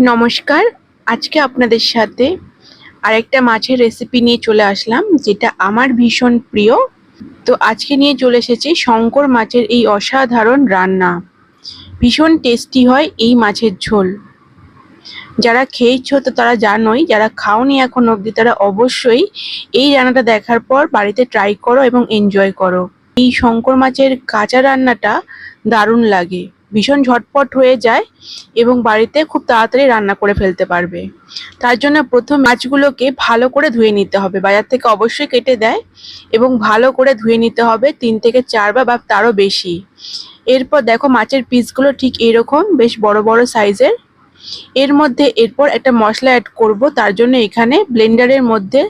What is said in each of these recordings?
নমস্কার। আজকে আপনাদের সাথে আরেকটা মাছের রেসিপি নিয়ে চলে আসলাম, যেটা আমার ভীষণ প্রিয়। তো আজকে নিয়ে চলে এসেছি শঙ্কর মাছের এই অসাধারণ রান্না। ভীষণ টেস্টি হয় এই মাছের ঝোল। যারা খেয়েছো তো তারা জানোই, যারা খাওনি এখন অবধি তারা অবশ্যই এই রান্নাটা দেখার পর বাড়িতে ট্রাই করো এবং এনজয় করো। এই শঙ্কর মাছের কাঁচা রান্নাটা দারুণ লাগে। ভীষণ ঝটপট হয়ে যায় এবং বাড়িতে খুব তাড়াতাড়ি রান্না করে ফেলতে পারবে। তার জন্য প্রথম মাছগুলোকে ভালো করে ধুয়ে নিতে হবে। বাজার থেকে অবশ্যই কেটে দেয় এবং ভালো করে ধুয়ে নিতে হবে তিন থেকে চারবার বা তারও বেশি। এরপর দেখো মাছের পিসগুলো ঠিক এরকম, বেশ বড় বড় সাইজের। এর মধ্যে এরপর একটা মশলা অ্যাড করব। তার জন্য এখানে ব্লেন্ডারের মধ্যে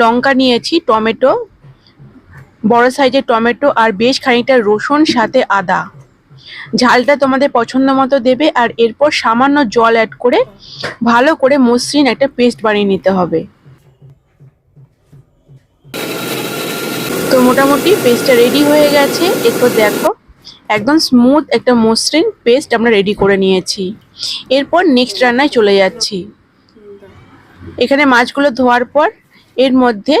লঙ্কা নিয়েছি, টমেটো, বড় সাইজের টমেটো আর বেশ খানিকটা রসুন, সাথে আদা। ঝালটা তোমাদের পছন্দ মতো দেবে আর এরপর সামান্য জল অ্যাড করে ভালো করে মসৃণ একটা পেস্ট বানিয়ে নিতে হবে। তো মোটামুটি পেস্টটা রেডি হয়ে গেছে। এরপর দেখো, একদম স্মুথ একটা মসৃণ পেস্ট আমরা রেডি করে নিয়েছি। এরপর নেক্সট রান্নায় চলে যাচ্ছি। এখানে মাছগুলো ধোয়ার পর এর মধ্যে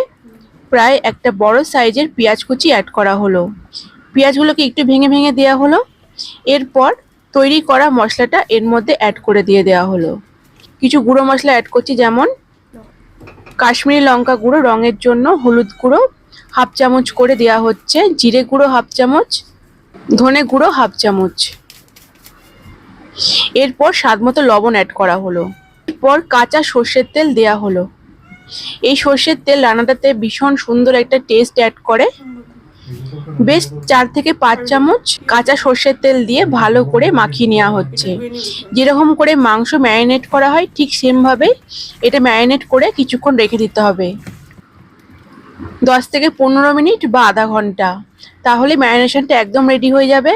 প্রায় একটা বড় সাইজের পেঁয়াজ কুচি অ্যাড করা হলো। পেঁয়াজগুলোকে একটু ভেঙে ভেঙে দেওয়া হলো। এরপর তৈরি করা মশলাটা এর মধ্যে অ্যাড করে দিয়ে দেওয়া হলো। কিছু গুঁড়ো মশলা অ্যাড করছি, যেমন কাশ্মীরি লঙ্কা গুঁড়ো, রঙের জন্য হলুদ গুঁড়ো, হাফ চামচ করে দেওয়া হচ্ছে, জিরে গুঁড়ো হাফ চামচ, ধনে গুঁড়ো হাফ চামচ। এরপর স্বাদ মতো লবণ অ্যাড করা হলো। এরপর কাঁচা সর্ষের তেল দেয়া হলো। এই সর্ষের তেল রান্নাটাতে ভীষণ সুন্দর একটা টেস্ট অ্যাড করে। বেশ চার থেকে পাঁচ চামচ কাঁচা সর্ষের তেল দিয়ে ভালো করে মাখিয়ে নেওয়া হচ্ছে। যেরকম করে মাংস ম্যারিনেট করা হয়, ঠিক সেমভাবে এটা ম্যারিনেট করে কিছুক্ষণ রেখে দিতে হবে। দশ থেকে পনেরো মিনিট বা আধা ঘণ্টা। তাহলে ম্যারিনেশনটা একদম রেডি হয়ে যাবে।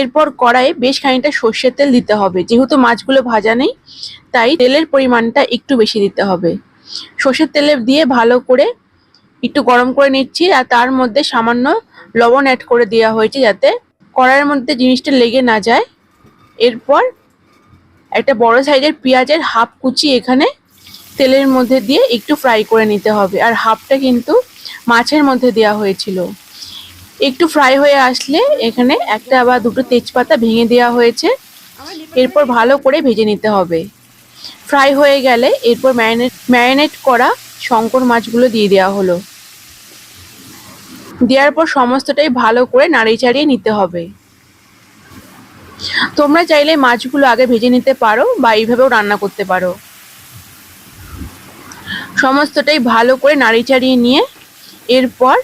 এরপর কড়াইয়ে বেশ খানিকটা সর্ষের তেল দিতে হবে। যেহেতু মাছগুলো ভাজা নেই, তাই তেলের পরিমাণটা একটু বেশি দিতে হবে। সর্ষের তেলে দিয়ে ভালো করে একটু গরম করে নিচ্ছি আর তার মধ্যে সামান্য লবণ অ্যাড করে দেওয়া হয়েছে যাতে কড়াইয়ের মধ্যে জিনিসটা লেগে না যায়। এরপর একটা বড় সাইজের পেঁয়াজের হাফ কুচি এখানে তেলের মধ্যে দিয়ে একটু ফ্রাই করে নিতে হবে আর হাফটা কিন্তু মাছের মধ্যে দেওয়া হয়েছিল। একটু ফ্রাই হয়ে আসলে এখানে একটা বা দুটো তেজপাতা ভেঙে দেওয়া হয়েছে। এরপর ভালো করে ভেজে নিতে হবে। ফ্রাই হয়ে গেলে এরপর ম্যারিনেট ম্যারিনেট করা শঙ্কর মাছগুলো দিয়ে দেওয়া হলো। দেওয়ার পর সমস্তটাই ভালো করে নাড়িয়ে চাড়িয়ে নিতে হবে। তোমরা চাইলে মাছগুলো আগে ভেজে নিতে পারো বা এইভাবেও রান্না করতে পারো। সমস্তটাই ভালো করে নাড়িয়ে চাড়িয়ে নিয়ে এরপর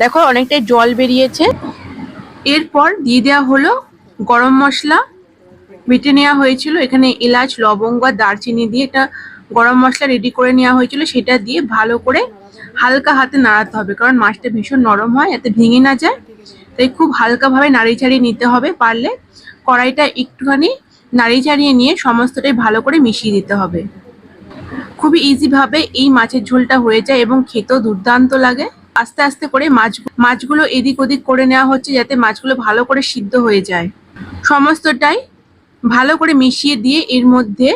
দেখো অনেকটাই জল বেরিয়েছে। এরপর দিয়ে দেওয়া হলো গরম মশলা। বেটে নেওয়া হয়েছিল এখানে এলাচ, লবঙ্গ দারচিনি দিয়ে একটা গরম মশলা রেডি করে নেওয়া হয়েছিল সেটা দিয়ে ভালো করে হালকা হাতে নাড়াতে হবে, কারণ মাছটা ভীষণ নরম হয়, এতে ভেঙে না যায়। তাই খুব হালকাভাবে নাড়িয়ে ছাড়িয়ে নিতে হবে, পারলে কড়াইটা একটুখানি নাড়িয়ে ছাড়িয়ে নিয়ে সমস্তটাই ভালো করে মিশিয়ে দিতে হবে। খুবই ইজিভাবে এই মাছের ঝোলটা হয়ে যায় এবং খেতেও দুর্দান্ত লাগে। আস্তে আস্তে করে মাছ, মাছগুলো এদিক ওদিক করে নেওয়া হচ্ছে যাতে মাছগুলো ভালো করে সিদ্ধ হয়ে যায়। সমস্তটাই ভালো করে মিশিয়ে দিয়ে এর মধ্যে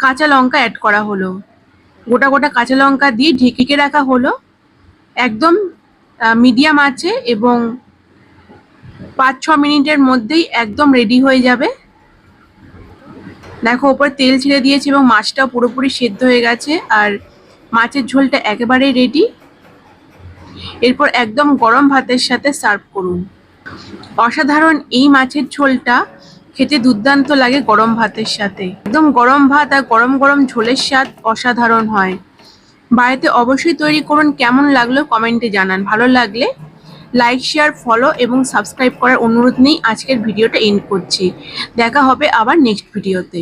কাঁচা লঙ্কা অ্যাড করা হলো। গোটা গোটা কাঁচা লঙ্কা দিয়ে ঢেকে রাখা হলো। একদম মিডিয়াম আছে এবং পাঁচ ছ মিনিটের মধ্যেই একদম রেডি হয়ে যাবে। দেখো, ওপরে তেল ছেড়ে দিয়েছে এবং মাছটাও পুরোপুরি সেদ্ধ হয়ে গেছে আর মাছের ঝোলটা একেবারেই রেডি এরপর একদম গরম ভাতের সাথে সার্ভ করুন। অসাধারণ এই মাছের ঝোলটা খেতে দুর্দান্ত লাগে গরম ভাতের সাথে। একদম গরম ভাত আর গরম গরম ঝোলের স্বাদ অসাধারণ হয়। বাড়িতে অবশ্যই তৈরি করুন, কেমন লাগল কমেন্টে জানান। ভালো লাগলে লাইক, শেয়ার, ফলো এবং সাবস্ক্রাইব করার অনুরোধ নেই আজকের ভিডিওটা এন্ড করছি। দেখা হবে আবার নেক্সট ভিডিওতে